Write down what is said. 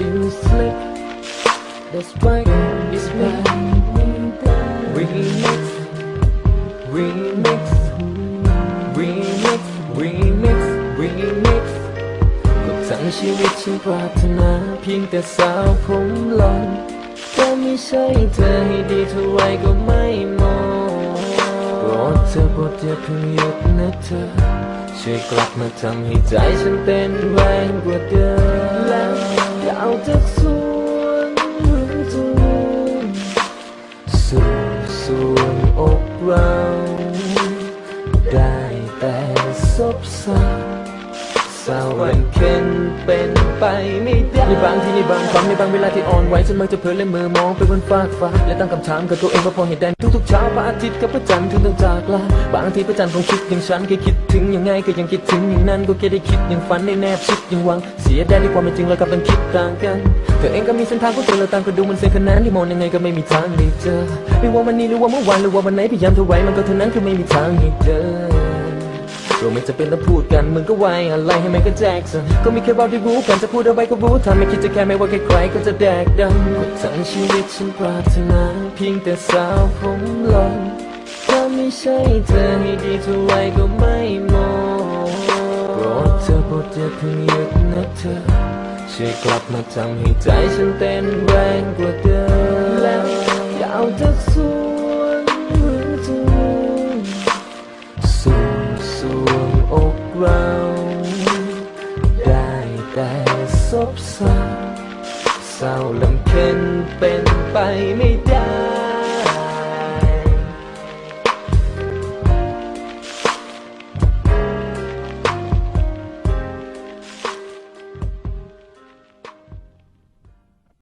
you slip That's right, it's me Remix Remix Remix Remix Remix ก็ทั้งชีวิตฉันปรารถนาเพียงแต่สาวผมหลอนจะไม่ใช่เธอให้ดีเท่าไรก็ไม่มองโปรดเธอโปรดอย่าเพิ่งหยุดนะเธอช่วยกลับมาทำให้ใจฉันเต้นแรงกว่าเดิมแล้ว สู่ส่วนอกเรา ได้แต่ซบเศร้าเศร้ามันเข็นเป็นไปไม่ได้ในบางที่ในบางครั้งในบางเวลาที่อ่อนไหวฉันมักจะเผลอและมือมองไปบนฟากฟ้า และตั้งคำถามกับตัวเองว่าพอเหตุใดทุกๆเช้าพระอาทิตย์กับพระจันทร์ถึงต้องจากลาบางทีพระจันทร์คงคิดอย่างฉันแค่คิดถึงยังไงก็ยังคิดถึงอย่างนั้นก็แค่ได้คิดอย่างฝันได้แนบชิดอย่างหวัง เสียดายที่ความเป็นจริงเรากลับเป็นคิดต่างกัน เธอเองก็มีเส้นทางของเธอเราต่างก็ดูมันเส้นขนานที่มองยังไงก็ไม่มีทางได้เจอไม่ว่าวันนี้หรือว่าเมื่อวานหรือว่าวันไหนพยายามเท่าไรมันก็เท่านั้นคือไม่มีทางให้เจอเราไม่จะเป็นต้องพูดกันมึงก็ไวอะไรให้มันก็แจ็คสันก็มีแค่เราที่รู้กันจะพูดอะไรก็รู้ทำไม่คิดจะแค่ไม่ว่าใครๆก็จะแดกดันทั้งชีวิตฉันปรารถนาเพียงแต่สาวผมหลอนถ้าไม่ใช่เธอให้ดีเท่าไรก็ไม่มอง ธอโปรดอย่าเพิ่งหยุดนะเธอช่วยกลับมาทำให้ใจฉันเต้นแรงกว่าเดิมแล้วอย่าเอาจากส่วนหรือจูสู่ส่วงอกเราได้แต่ซบเศร้าเศร้าลำเค็นเป็นไปไม่ได้